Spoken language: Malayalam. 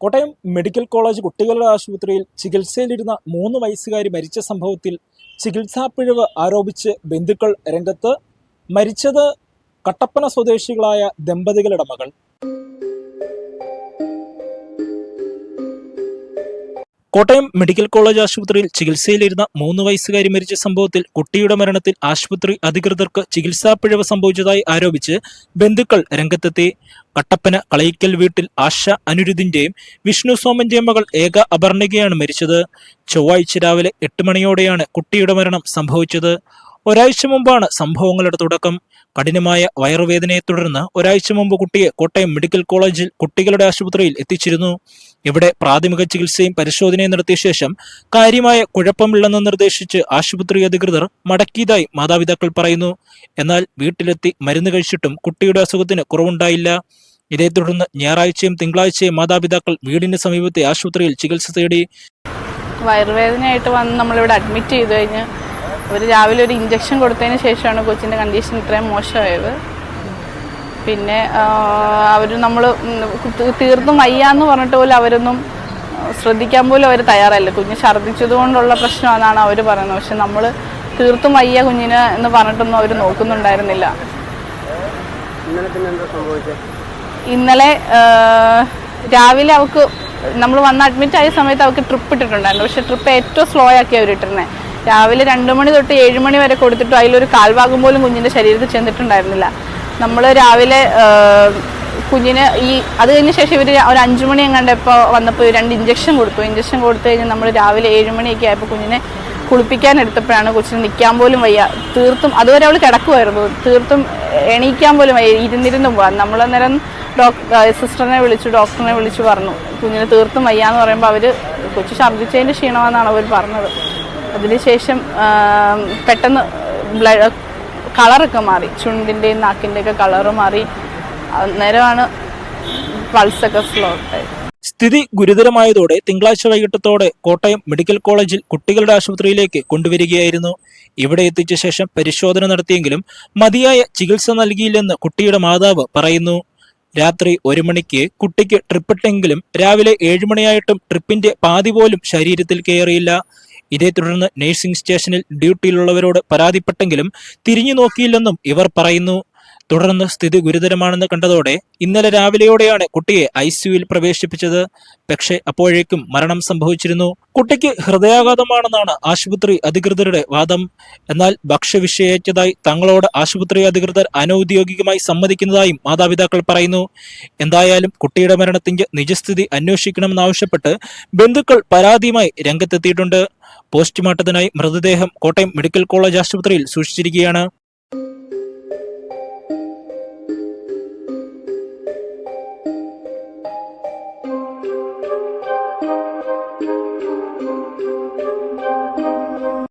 കോട്ടയം മെഡിക്കൽ കോളേജ് കുട്ടികളുടെ ആശുപത്രിയിൽ ചികിത്സയിലിരുന്ന മൂന്ന് വയസ്സുകാരി മരിച്ച സംഭവത്തിൽ ചികിത്സാപ്പിഴവ് ആരോപിച്ച് ബന്ധുക്കൾ രംഗത്ത്. മരിച്ചത് കട്ടപ്പന സ്വദേശികളായ ദമ്പതികളുടെ മകൾ. കോട്ടയം മെഡിക്കൽ കോളേജ് ആശുപത്രിയിൽ ചികിത്സയിലിരുന്ന മൂന്ന് വയസ്സുകാരി മരിച്ച സംഭവത്തിൽ കുട്ടിയുടെ മരണത്തിൽ ആശുപത്രി അധികൃതർക്ക് ചികിത്സാ പിഴവ് സംഭവിച്ചതായി ആരോപിച്ച് ബന്ധുക്കൾ രംഗത്തെത്തി. കട്ടപ്പന കളയിക്കൽ വീട്ടിൽ ആശ അനുരുദിന്റെയും വിഷ്ണു സോമന്റെയും മകൾ ഏക അപർണികയാണ് മരിച്ചത്. ചൊവ്വാഴ്ച രാവിലെ എട്ട് മണിയോടെയാണ് കുട്ടിയുടെ മരണം സംഭവിച്ചത്. ഒരാഴ്ച മുമ്പാണ് സംഭവങ്ങളുടെ തുടക്കം. കഠിനമായ വയറുവേദനയെ തുടർന്ന് ഒരാഴ്ച മുമ്പ് കുട്ടിയെ കോട്ടയം മെഡിക്കൽ കോളേജിൽ കുട്ടികളുടെ ആശുപത്രിയിൽ എത്തിച്ചിരുന്നു. ഇവിടെ പ്രാഥമിക ചികിത്സയും പരിശോധനയും നടത്തിയ ശേഷം കാര്യമായ കുഴപ്പമില്ലെന്ന് നിർദ്ദേശിച്ച് ആശുപത്രി അധികൃതർ മടക്കിയതായി മാതാപിതാക്കൾ പറയുന്നു. എന്നാൽ വീട്ടിലെത്തി മരുന്ന് കഴിച്ചിട്ടും കുട്ടിയുടെ അസുഖത്തിന് കുറവുണ്ടായില്ല. ഇതേ തുടർന്ന് ഞായറാഴ്ചയും തിങ്കളാഴ്ചയും മാതാപിതാക്കൾ വീടിന് സമീപത്തെ ആശുപത്രിയിൽ ചികിത്സ തേടി. വയറുവേദനയായിട്ട് വന്ന് നമ്മളിവിടെ അഡ്മിറ്റ് ചെയ്തു കഴിഞ്ഞ് ഒരു രാവിലെ ഒരു ഇഞ്ചക്ഷൻ കൊടുത്തതിന് ശേഷമാണ് കൊച്ചിന്റെ കണ്ടീഷൻ ഇത്രയും മോശമായത്. പിന്നെ അവർ നമ്മൾ തീർത്തും വയ്യാന്ന് പറഞ്ഞിട്ട് പോലും അവരൊന്നും ശ്രദ്ധിക്കാൻ പോലും അവർ തയ്യാറല്ല. കുഞ്ഞ് ഛർദ്ദിച്ചത് കൊണ്ടുള്ള പ്രശ്നമാണെന്നാണ് അവർ പറയുന്നത്. പക്ഷെ നമ്മൾ തീർത്തും വയ്യ കുഞ്ഞിന് എന്ന് പറഞ്ഞിട്ടൊന്നും അവർ നോക്കുന്നുണ്ടായിരുന്നില്ല. ഇന്നലെ രാവിലെ അവൾക്ക് നമ്മൾ വന്ന് അഡ്മിറ്റ് ആയ സമയത്ത് അവൾക്ക് ട്രിപ്പ് ഇട്ടിട്ടുണ്ടായിരുന്നു. പക്ഷെ ട്രിപ്പ് ഏറ്റവും സ്ലോ ആക്കി അവർ ഇട്ടിരുന്നത് രാവിലെ രണ്ട് മണി തൊട്ട് ഏഴ് മണി വരെ കൊടുത്തിട്ടും അതിലൊരു കാൽഭാഗം പോലും കുഞ്ഞിന്റെ ശരീരത്തിൽ ചെന്നിട്ടുണ്ടായിരുന്നില്ല. നമ്മൾ രാവിലെ കുഞ്ഞിന് ഈ അത് കഴിഞ്ഞ ശേഷം ഇവർ ഒരു അഞ്ചു മണി ഇപ്പോൾ വന്നപ്പോൾ രണ്ട് ഇഞ്ചക്ഷൻ കൊടുത്തു. ഇഞ്ചക്ഷൻ കൊടുത്തു കഴിഞ്ഞാൽ നമ്മൾ രാവിലെ ഏഴ് മണിയൊക്കെ ആയപ്പോൾ കുഞ്ഞിനെ കുളിപ്പിക്കാൻ എടുത്തപ്പോഴാണ് കൊച്ചിന് നിൽക്കാൻ പോലും വയ്യ. തീർത്തും അതുവരെ അവൾ കിടക്കുമായിരുന്നു തീർത്തും എണീക്കാൻ പോലും വയ്യ. ഇരുന്നിരുന്നു പോകാൻ നമ്മൾ അന്നേരം ഡോക്ടർ സിസ്റ്ററിനെ വിളിച്ചു ഡോക്ടറിനെ വിളിച്ചു പറഞ്ഞു. കുഞ്ഞിന് തീർത്തും വയ്യ എന്ന് പറയുമ്പോൾ അവർ കൊച്ചു ഛർദ്ദിച്ചതിന്റെ ക്ഷീണമാണെന്നാണ് അവർ പറഞ്ഞത്. അതിനുശേഷം പെട്ടെന്ന് ബ്ലഡ് കളറൊക്കെ മാറി ചുണ്ടിന്റെയും നാക്കിന്റെയൊക്കെ കളറ് മാറി അന്നേരമാണ് പൾസൊക്കെ സ്ലോ ആയത് സ്ഥിതി ഗുരുതരമായതോടെ തിങ്കളാഴ്ച വൈകിട്ടത്തോടെ കോട്ടയം മെഡിക്കൽ കോളേജിൽ കുട്ടികളുടെ ആശുപത്രിയിലേക്ക് കൊണ്ടുവരികയായിരുന്നു. ഇവിടെ എത്തിച്ച ശേഷം പരിശോധന നടത്തിയെങ്കിലും മതിയായ ചികിത്സ നൽകിയില്ലെന്ന് കുട്ടിയുടെ മാതാവ് പറയുന്നു. രാത്രി ഒരു മണിക്ക് കുട്ടിക്ക് ട്രിപ്പിട്ടെങ്കിലും രാവിലെ ഏഴുമണിയായിട്ടും ട്രിപ്പിന്റെ പാതി പോലും ശരീരത്തിൽ കയറിയില്ല. ഇതേ തുടർന്ന് നഴ്സിംഗ് സ്റ്റേഷനിൽ ഡ്യൂട്ടിയിലുള്ളവരോട് പരാതിപ്പെട്ടെങ്കിലും തിരിഞ്ഞു നോക്കിയില്ലെന്നും ഇവർ പറയുന്നു. തുടർന്ന് സ്ഥിതി ഗുരുതരമാണെന്ന് കണ്ടതോടെ ഇന്നലെ രാവിലെയോടെയാണ് കുട്ടിയെ ഐ സിയുയിൽ പ്രവേശിപ്പിച്ചത്. പക്ഷേ അപ്പോഴേക്കും മരണം സംഭവിച്ചിരുന്നു. കുട്ടിക്ക് ഹൃദയാഘാതമാണെന്നാണ് ആശുപത്രി അധികൃതരുടെ വാദം. എന്നാൽ ഭക്ഷ്യവിഷയേറ്റതായി തങ്ങളോട് ആശുപത്രി അധികൃതർ അനൌദ്യോഗികമായി സമ്മതിക്കുന്നതായും മാതാപിതാക്കൾ പറയുന്നു. എന്തായാലും കുട്ടിയുടെ മരണത്തിന്റെ നിജസ്ഥിതി അന്വേഷിക്കണമെന്നാവശ്യപ്പെട്ട് ബന്ധുക്കൾ പരാതിയുമായി രംഗത്തെത്തിയിട്ടുണ്ട്. പോസ്റ്റ്മോർട്ടത്തിനായി മൃതദേഹം കോട്ടയം മെഡിക്കൽ കോളേജ് ആശുപത്രിയിൽ സൂക്ഷിച്ചിരിക്കുകയാണ്.